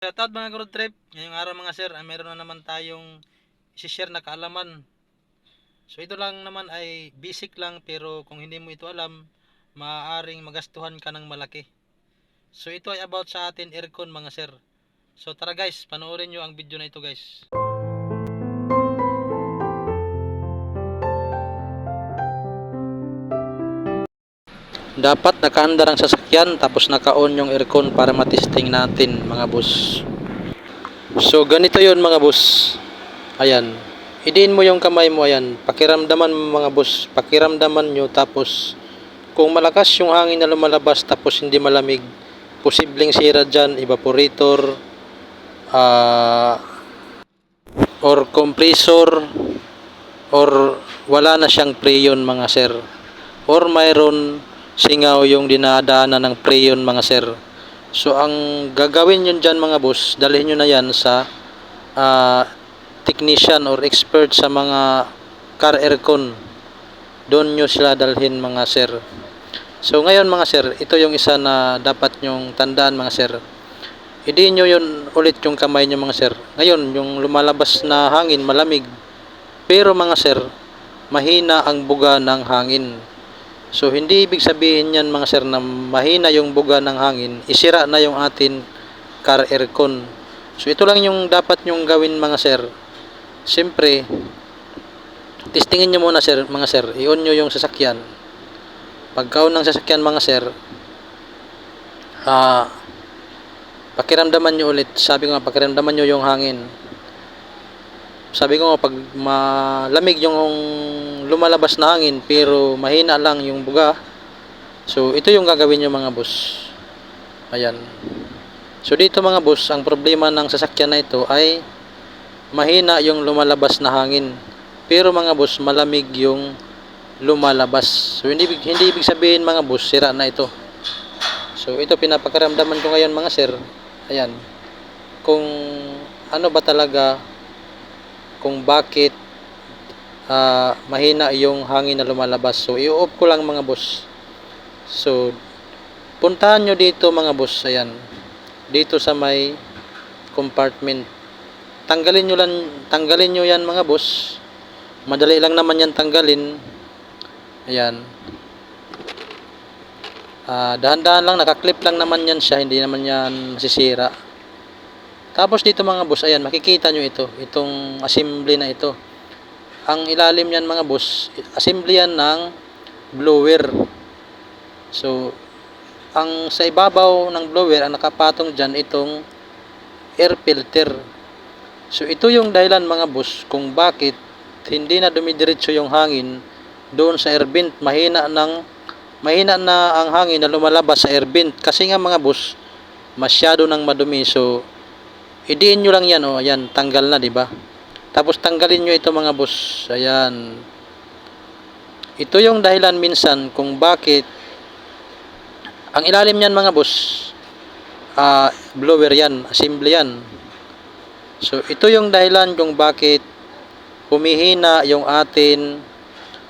Shoutout mga road trip. Ngayong araw mga sir, ay meron na naman tayong isi-share na kaalaman. So ito lang naman ay basic lang pero kung hindi mo ito alam, maaaring magastuhan ka ng malaki. So ito ay about sa atin aircon mga sir. So tara guys, panoorin nyo ang video na ito guys. Dapat nakaandar ang sasakyan tapos naka-on yung aircon para matesting natin mga boss. So ganito yon mga boss. Ayan. Idiin mo yung kamay mo ayan. Pakiramdaman mga boss. Pakiramdaman nyo tapos kung malakas yung hangin na lumalabas tapos hindi malamig, posibleng sira dyan, evaporator, ah or compressor, or wala na siyang preyon mga sir. Or mayroon singaw yung dinadaanan ng preyon mga sir. So ang gagawin nyo dyan mga boss, dalhin nyo na yan sa ah, technician or expert sa mga car aircon. Doon nyo sila dalhin mga sir. So ngayon mga sir, ito yung isa na dapat nyong tandaan mga sir. Hindi nyo yun ulit yung kamay nyo mga sir. Ngayon, yung lumalabas na hangin, malamig. Pero mga sir, mahina ang buga ng hangin. So hindi ibig sabihin yan mga sir na mahina yung buga ng hangin, isira na yung atin car aircon. So ito lang yung dapat nyong gawin mga sir. Siyempre, testingin nyo muna sir, mga sir, i-on nyo yung sasakyan. Pagka-on ng sasakyan mga sir, ah, pakiramdaman nyo ulit, sabi ko nga, pakiramdaman nyo yung hangin. Sabi ko pag malamig yung lumalabas na hangin, pero mahina lang yung buga, so ito yung gagawin nyo mga boss. Ayan. So dito mga boss, ang problema ng sasakyan na ito ay mahina yung lumalabas na hangin. Pero mga boss, malamig yung lumalabas. So hindi hindi ibig sabihin mga boss, sira na ito. So ito pinapakaramdaman ko ngayon mga sir. Ayan. Kung ano ba talaga kung bakit ah, mahina yung hangin na lumalabas. So i-off ko lang mga boss. So puntahan nyo dito mga boss. Ayan. Dito sa may compartment. Tanggalin nyo lang tanggalin nyo yan mga boss. Madali lang naman yan tanggalin. Ayan. Ah, dahan-dahan lang, nakaklip lang naman yan siya, hindi naman yan masisira. Tapos dito mga boss, ayan, makikita nyo ito, itong assembly na ito. Ang ilalim yan mga boss, assembly yan ng blower. So, ang sa ibabaw ng blower, ang nakapatong dyan, itong air filter. So, ito yung dahilan mga boss, kung bakit hindi na dumidiretso yung hangin doon sa air vent, mahina ng mahina na ang hangin na lumalabas sa air vent kasi nga mga boss masyado nang madumi so idiin nyo lang yan oh. Ayan tanggal na di ba? Tapos tanggalin nyo ito mga boss. Ayan. Ito yung dahilan minsan kung bakit ang ilalim niyan mga boss ah blower yan assembly yan. So ito yung dahilan kung bakit humihina yung atin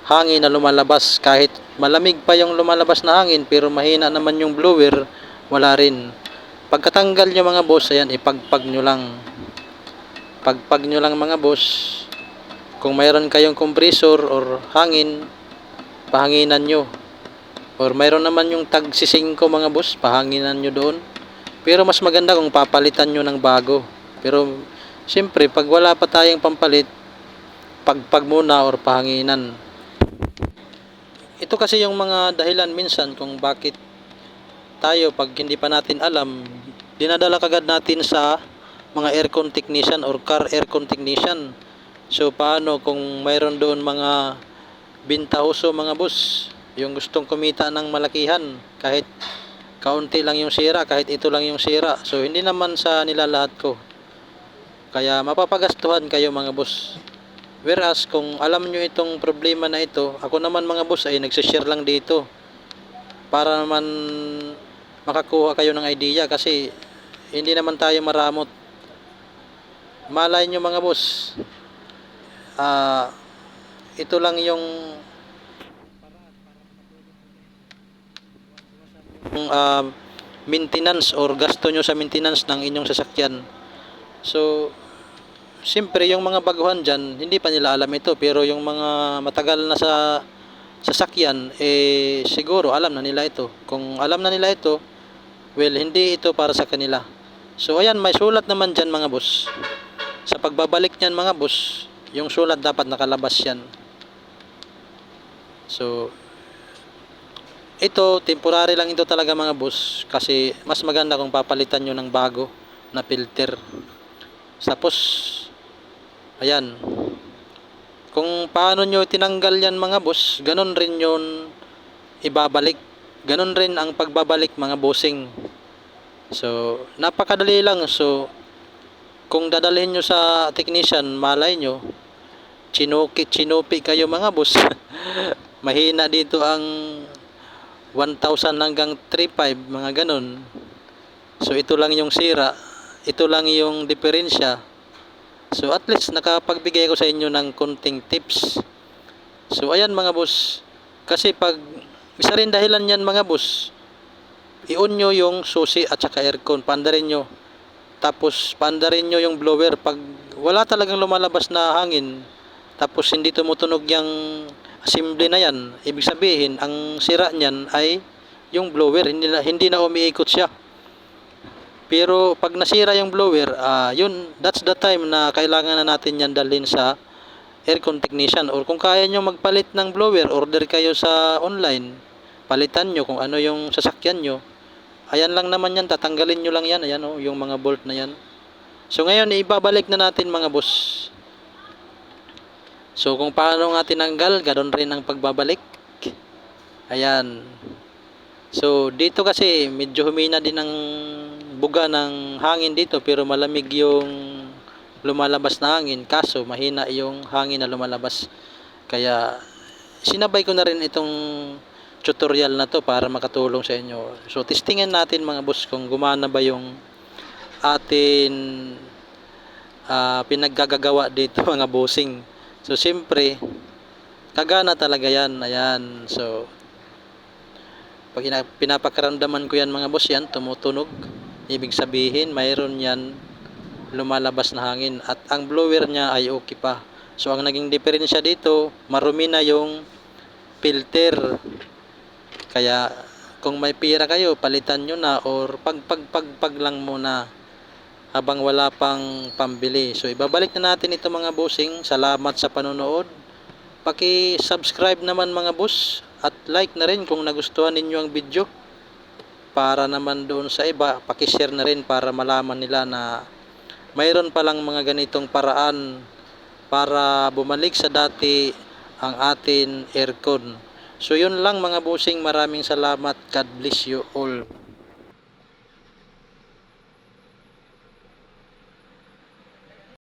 hangin na lumalabas. Kahit malamig pa yung lumalabas na hangin pero mahina naman yung blower wala rin pagkatanggal nyo mga boss ayan ipagpag nyo lang. Pagpag nyo lang mga boss. Kung mayroon kayong compressor or hangin pahanginan nyo. Or mayroon naman yung tag sisingko mga boss pahanginan nyo doon. Pero mas maganda kung papalitan nyo ng bago. Pero siyempre pag wala pa tayong pampalit pagpag muna or pahanginan. Ito kasi yung mga dahilan minsan kung bakit tayo pag hindi pa natin alam, dinadala kagad natin sa mga aircon technician or car aircon technician. So paano kung mayroon doon mga bintahoso mga boss, yung gustong kumita ng malakihan kahit kaunti lang yung sira, kahit ito lang yung sira. So hindi naman sa nilalahat ko. Kaya mapapagastuhan kayo mga boss. Whereas kung alam nyo itong problema na ito, ako naman mga boss ay nagsishare lang dito para naman makakuha kayo ng idea kasi hindi naman tayo maramot. Malay nyo mga boss, ah ito lang yung yung, ah, maintenance or gasto nyo sa maintenance ng inyong sasakyan. So, siyempre yung mga baguhan dyan, hindi pa nila alam ito. Pero yung mga matagal na sa sasakyan, eh siguro alam na nila ito. Kung alam na nila ito, well, hindi ito para sa kanila. So, ayan, may sulat naman dyan mga boss. Sa pagbabalik niyan mga boss, yung sulat dapat nakalabas yan. So, ito, temporary lang ito talaga mga boss. Kasi mas maganda kung papalitan nyo ng bago na filter. Tapos, ayan. Kung paano nyo tinanggal yan mga boss, ganun rin yun ibabalik. Ganun rin ang pagbabalik mga bossing. So, napakadali lang. So, kung dadalhin nyo sa technician, malay nyo, chinuki, chinupi kayo mga boss. Mahina dito ang 1,000 hanggang 3,500, mga ganun. So, ito lang yung sira. Ito lang yung diferensya. So, at least nakapagbigay ko sa inyo ng konting tips. So, ayan mga boss. Kasi pag, isa rin dahilan yan mga boss, i-on nyo yung susi at saka aircon. Pandarin nyo. Tapos, pandarin nyo yung blower. Pag wala talagang lumalabas na hangin, tapos hindi tumutunog yung assembly na yan, ibig sabihin, ang sira niyan ay yung blower, hindi na, hindi na umiikot siya. Pero pag nasira yung blower, ah, yun, that's the time na kailangan na natin yan dalhin sa aircon technician. Or kung kaya nyo magpalit ng blower, order kayo sa online, palitan nyo kung ano yung sasakyan nyo. Ayan lang naman yan, tatanggalin nyo lang yan, ayan oh, yung mga bolt na yan. So ngayon, ibabalik na natin mga boss. So kung paano nga tinanggal, ganoon rin ang pagbabalik. Ayan. So dito kasi medyo humina din ang buga ng hangin dito pero malamig yung lumalabas na hangin kaso mahina yung hangin na lumalabas. Kaya sinabay ko na rin itong tutorial na to para makatulong sa inyo. So testingin natin mga boss kung gumana ba yung atin ah, pinaggagawa dito mga bossing. So, siyempre, kagana talaga yan. Ayan. So, pag ina- pinapakaramdaman ko yan mga boss yan, tumutunog. Ibig sabihin, mayroon yan lumalabas na hangin. At ang blower niya ay okay pa. So, ang naging diferensya dito, marumi na yung filter. Kaya, kung may pira kayo, palitan nyo na or pag pag pag, pag lang muna habang wala pang pambili. So ibabalik na natin ito mga bossing. Salamat sa panonood. Paki-subscribe naman mga boss at like na rin kung nagustuhan ninyo ang video. Para naman doon sa iba, paki-share na rin para malaman nila na mayroon palang mga ganitong paraan para bumalik sa dati ang atin aircon. So yun lang mga bossing, maraming salamat. God bless you all.